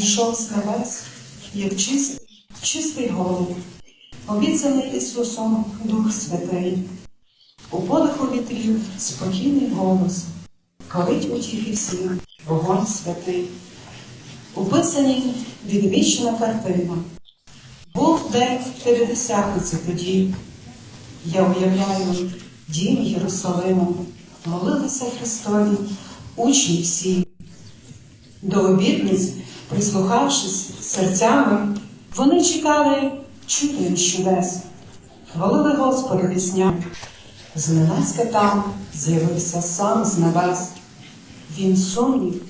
зійшов з небес, як чистий, чистий голуб, обіцяний Ісусом Дух Святий. У подиху вітрів спокійний голос, корить утіхи всім вогонь святий. У писанні відвічна картина. Був день п'ятдесятниці тоді. Я уявляю дім Єрусалиму, молилися Христові, учні всі. До обітниць, прислухавшись серцями, вони чекали чудних чудес, хвалили Господа пісня. Зненацька там з'явився сам з небес. Він сумнів,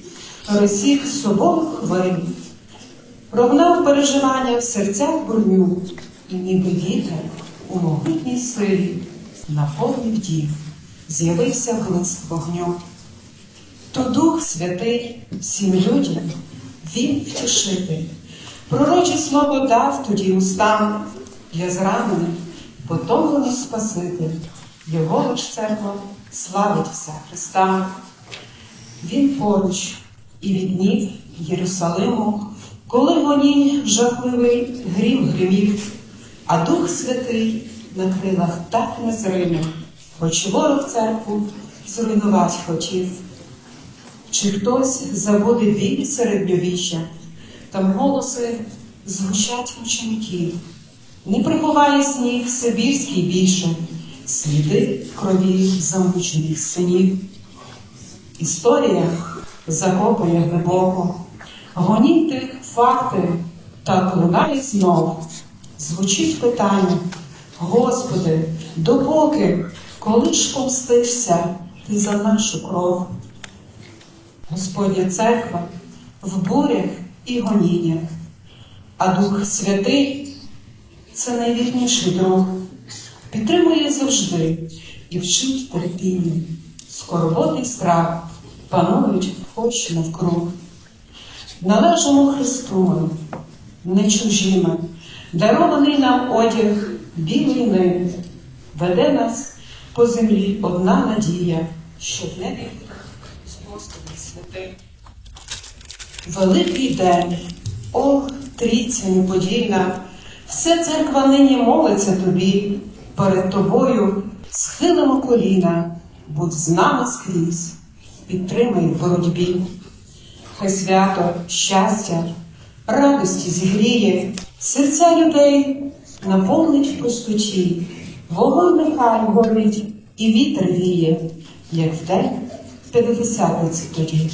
розсік собою хвилі, прогнав переживання в серцях броню, і ніби вітер у могутній силі наповнив дів, з'явився блиск вогню. То Дух Святий всім людям він втішитель, пророче слово дав тоді устам для зранених, потомлений Спаситель, його лиш церква славить вся Христа. Він поруч і від днів Єрусалиму, коли гонінь жахливий грім гримів, а Дух Святий на крилах так незримо, хоч ворог церкву зруйнувати хотів. Чи хтось забуде біль середньовіччя, там голоси звучать мучеників, не приховає сніг Сибірський більше, сліди крові замучених синів. Історія закопує глибоко, гоніть тих факти та лунає знов. Звучить питання, Господи, допоки, коли ж помстишся ти за нашу кров? Господня церква в бурях і гоніннях, а Дух Святий це найвірніший друг, підтримує завжди і вчить терпіння, скорботи й страх панують хоч навкруг. Належимо Христу не чужі ми, дарований нам одяг білий ним, веде нас по землі одна надія, що в небі Господи святий. Великий день, ох, трійця неподільна, все церква нині молиться тобі, перед тобою схилимо коліна, будь з нами скрізь, підтримай в боротьбі. Хай свято, щастя, радості зігріє, серця людей наповнить в пустоті, вогонь нехай горить і вітер віє, як в день п'ятдесятниці тоді.